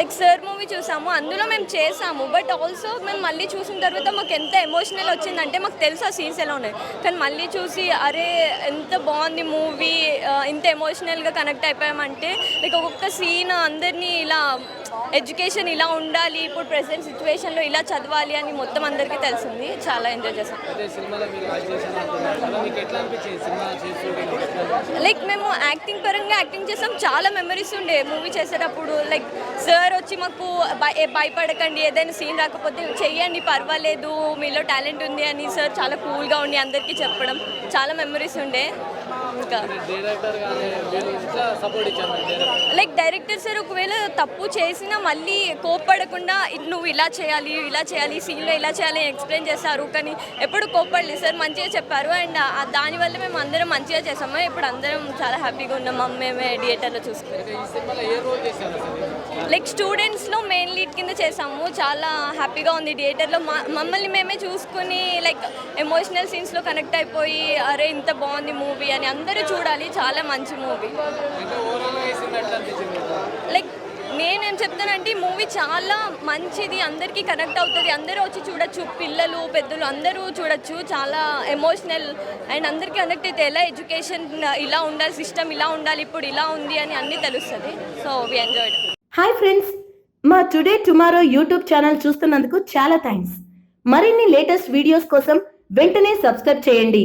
Like sir movie చూసాము అందులో మేము చేసాము బట్ ఆల్సో మేము మళ్ళీ చూసిన తర్వాత మాకు ఎంత ఎమోషనల్ వచ్చిందంటే మాకు తెలుసు ఆ సీన్స్ ఎలా ఉన్నాయి. కానీ మళ్ళీ చూసి అరే ఎంత బాగుంది మూవీ ఇంత ఎమోషనల్గా కనెక్ట్ అయిపోయామంటే లైక్ ఒక్కొక్క సీన్ అందరినీ ఇలా ఎడ్యుకేషన్ ఇలా ఉండాలి ఇప్పుడు ప్రెసెంట్ సిచ్యువేషన్లో ఇలా చదవాలి అని మొత్తం అందరికీ తెలిసింది. చాలా ఎంజాయ్ చేసాం. అదే సినిమాలో మీరు యాక్ట్ చేసిన అంటున్నారు కదా మీకు ఎట్లా అనిపించింది సినిమా చేస్తుంటే లైక్ మేము యాక్టింగ్ పరంగా యాక్టింగ్ చేసాం చాలా మెమరీస్ ఉండే మూవీ చేసేటప్పుడు. లైక్ సార్ వచ్చి మాకు భయ భయపడకండి ఏదైనా సీన్ రాకపోతే చెయ్యండి పర్వాలేదు మీలో టాలెంట్ ఉంది అని సార్ చాలా కూల్గా ఉండి అందరికీ చెప్పడం చాలా మెమరీస్ ఉండే. ఇంకా. లైక్ డైరెక్టర్ సార్ ఒకవేళ తప్పు చేసినా మళ్ళీ కోప్పడకుండా "ఇ- నువ్వు ఇలా చేయాలి ఇలా చేయాలి సీన్లో ఇలా చేయాలి ఎక్స్ప్లెయిన్ చేస్తారు కానీ ఎప్పుడు కోప్పడలేదు సార్ మంచిగా చెప్పారు. అండ్ దానివల్ల మేము అందరం మంచిగా చేసాము ఇప్పుడు అందరం చాలా హ్యాపీగా ఉన్నాం. మేమే థియేటర్లో చూసుకుని అయితే ఈ సినిమాలో ఏ రోల్ చేశారు అసలు? లైక్ స్టూడెంట్స్లో మెయిన్ లీడ్ కింద చేసాము చాలా హ్యాపీగా ఉంది థియేటర్లో మా మమ్మల్ని మేమే చూసుకుని లైక్ ఎమోషనల్ సీన్స్లో కనెక్ట్ అయిపోయి అరే ఇంత బాగుంది మూవీ అని అందరూ చూడాలి చాలా మంచి మూవీ? లైక్ నేనేం చెప్తానంటే ఈ మూవీ చాలా మంచిది అందరికీ కనెక్ట్ అవుతుంది. అందరూ వచ్చి చూడొచ్చు పిల్లలు పెద్దలు అందరూ చూడొచ్చు. చాలా ఎమోషనల్ అండ్ అందరికీ కనెక్ట్ అయితే ఎలా ఎడ్యుకేషన్ ఇలా ఉండాలి సిస్టమ్ ఇలా ఉండాలి ఇప్పుడు ఇలా ఉంది అని అన్నీ తెలుస్తుంది. So we enjoyed hi friends మా టుడే టుమారో యూట్యూబ్ ఛానల్ చూస్తున్నందుకు చాలా థ్యాంక్స్ మరిన్ని లేటెస్ట్ వీడియోస్ కోసం వెంటనే సబ్స్క్రైబ్ చేయండి.